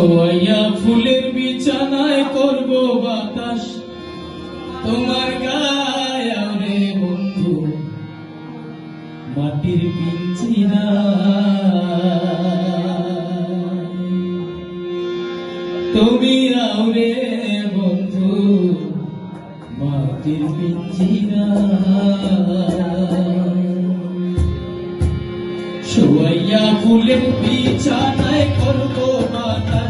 শোয়াইয়া ফুলের বিছানায় করব বাতাস। তোমার গায়ে বন্ধু, মাটির পিঞ্জিরা তুমি আউরে বন্ধু, মাটির পিঞ্জিরা শোয়াইয়া ফুলের বিছানায় করব বাতাস।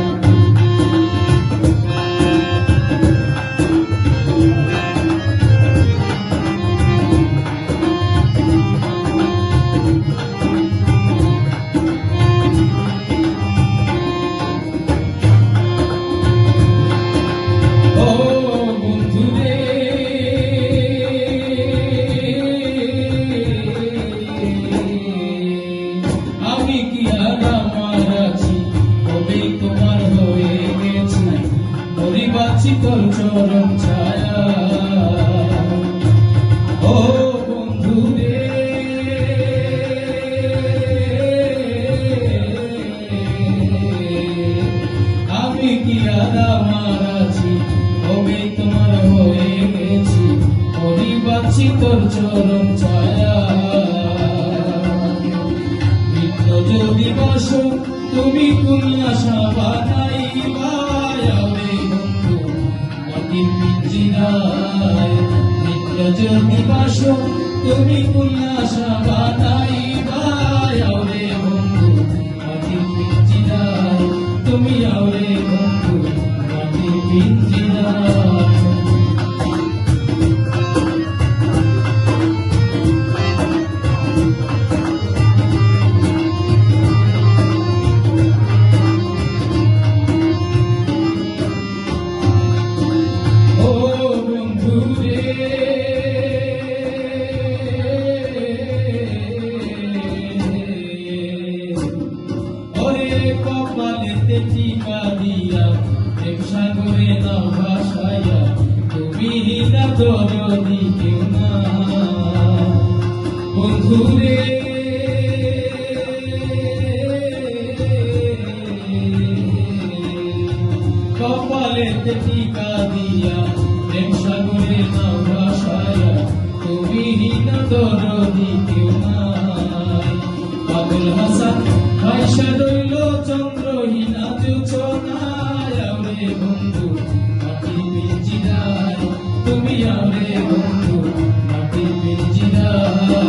চরণ ছায়া। ও বন্ধুরে আমি কি আর আমার আছি? তোমার হয়ে গেছি। হরি তোর চরণ ছায়া। নিত্য যদি তুমি কুল্লাসা বানাই বায়াবে বন্ধু মাটির পিঞ্জিরায় তুমি আওরে বন্ধু মাটির পিঞ্জিরায় ও বন্ধু কপালেতে টিকা দিয়া, প্রেম সাগরে নাও ভাসাইয়া, তুমি না দরদি কেউ না। বন্ধু রে, কপালেতে টিকা দিয়া, প্রেম সাগরে নাও ভাসাইয়া, তুমি না দরদি কেউ নাই পাগল হাসান ভাইসা রইল চন্দ্রহীনা পিঞ্জিরায় তুমি আরে বন্ধু মাটি তুমি পিঞ্জিরায়